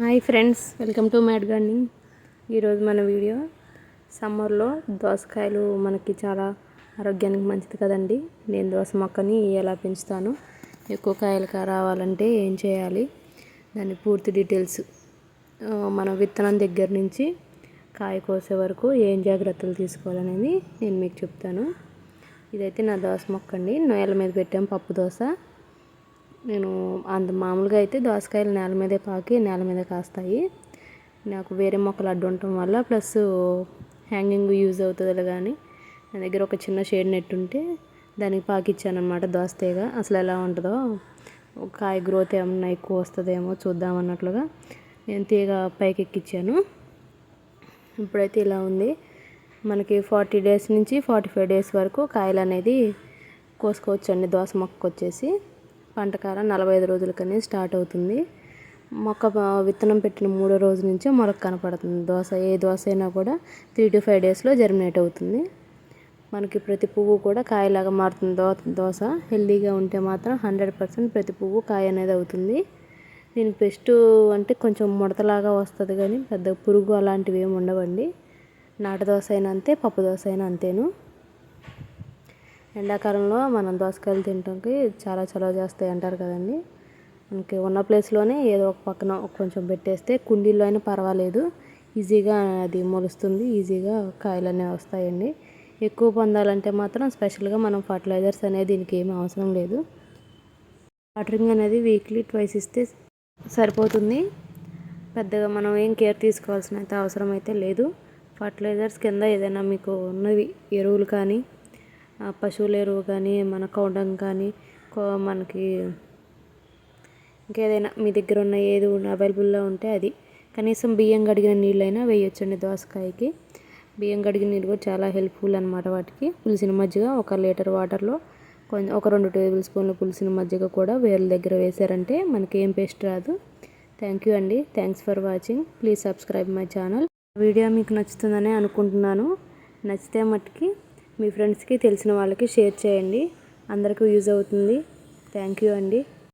Hi friends welcome to mad gardening ఈరోజు మన video సమ్మర్లో దోసకాయలు మనకి చాలా ఆరోగ్యానికి మంచిది కదండి. నేను దోస మొక్కని ఎలా పెంచుతాను ఎక్కువ కాయలు రావాలంటే ఏం చేయాలి దాని పూర్తి డీటెయిల్స్ మనం విత్తనం దగ్గర నుంచి కాయ కోసే వరకు ఏం జాగ్రత్తలు తీసుకోవాలనేది నేను మీకు చెప్తాను. ఇదైతే నా దోస మొక్క అండి నొయ్యల మీద పెట్టాం పప్పు దోశ నేను అంత మామూలుగా అయితే దోసకాయలు నేల మీదే పాకి నేల మీదే కాస్తాయి. నాకు వేరే మొక్కలు అడ్డు ఉండటం వల్ల ప్లస్ హ్యాంగింగ్ యూజ్ అవుతుంది కానీ నా దగ్గర ఒక చిన్న షేడ్ నెట్ ఉంటే దానికి పాకిచ్చానమాట అనమాట దోస తీగ. అసలు ఎలా ఉంటుందో కాయ గ్రోత్ ఏమన్నా ఎక్కువ వస్తుందేమో చూద్దాం అన్నట్లుగా నేను తీగ పైకి ఎక్కిచ్చాను ఇప్పుడైతే ఇలా ఉంది. మనకి ఫార్టీ డేస్ నుంచి ఫార్టీ ఫైవ్ డేస్ వరకు కాయలు అనేది కోసుకోవచ్చండి దోస మొక్కకు వచ్చేసి పంటకాలం నలభై ఐదు రోజులకనే స్టార్ట్ అవుతుంది. మొక్క విత్తనం పెట్టిన మూడో రోజు నుంచే మొలక కనపడుతుంది. దోశ ఏ దోశ అయినా కూడా త్రీ టు ఫైవ్ డేస్లో జర్మినేట్ అవుతుంది. మనకి ప్రతి పువ్వు కూడా కాయలాగా మారుతుంది. దో దోశ హెల్దీగా ఉంటే మాత్రం హండ్రెడ్ పర్సెంట్ ప్రతి పువ్వు కాయ అనేది అవుతుంది. దీనికి పెస్ట్ అంటే కొంచెం ముడతలాగా వస్తుంది కానీ పెద్ద పురుగు అలాంటివి ఏమి ఉండవండి. నాటు దోశ అయినా అంతే పప్పు దోశ అయినా అంతేను. ఎండాకాలంలో మనం దోసకాయలు తినడానికి చాలా చలవ చేస్తాయి అంటారు కదండి. మనకి ఉన్న ప్లేస్లోనే ఏదో ఒక పక్కన కొంచెం పెట్టేస్తే కుండీల్లో అయినా పర్వాలేదు. ఈజీగా అది మొలుస్తుంది ఈజీగా కాయలు అనేవి వస్తాయండి. ఎక్కువ పొందాలంటే మాత్రం స్పెషల్గా మనం ఫర్టిలైజర్స్ అనేది దీనికి ఏమీ అవసరం లేదు. వాటరింగ్ అనేది వీక్లీ ట్వైస్ ఇస్తే సరిపోతుంది. పెద్దగా మనం ఏం కేర్ తీసుకోవాల్సిన అయితే అవసరం అయితే లేదు. ఫర్టిలైజర్స్ కింద ఏదైనా మీకు ఉన్నవి ఎరువులు కానీ పశువుల ఎరువు కానీ మన కౌడంగ్ కానీ మనకి ఇంకేదైనా మీ దగ్గర ఉన్న ఏది అవైలబుల్లో ఉంటే అది. కనీసం బియ్యం కడిగిన నీళ్ళైనా వేయొచ్చండి దోసకాయకి. బియ్యం కడిగిన నీళ్ళు కూడా చాలా హెల్ప్ఫుల్ అనమాట వాటికి. పులిసిన మజ్జిగ ఒక లీటర్ వాటర్లో కొంచెం ఒక రెండు టేబుల్ స్పూన్ల పులిసిన మజ్జిగ కూడా వేర్ల దగ్గర వేసారంటే మనకి ఏం పేస్ట్ రాదు. థ్యాంక్ యూ అండి. Thanks for watching. Please subscribe my channel. Video మీకు నచ్చుతుందని అనుకుంటున్నాను. నచ్చితే మట్టుకి మీ ఫ్రెండ్స్కి తెలిసిన వాళ్ళకి షేర్ చేయండి. అందరికీ యూజ్ అవుతుంది. థ్యాంక్ యూ అండి.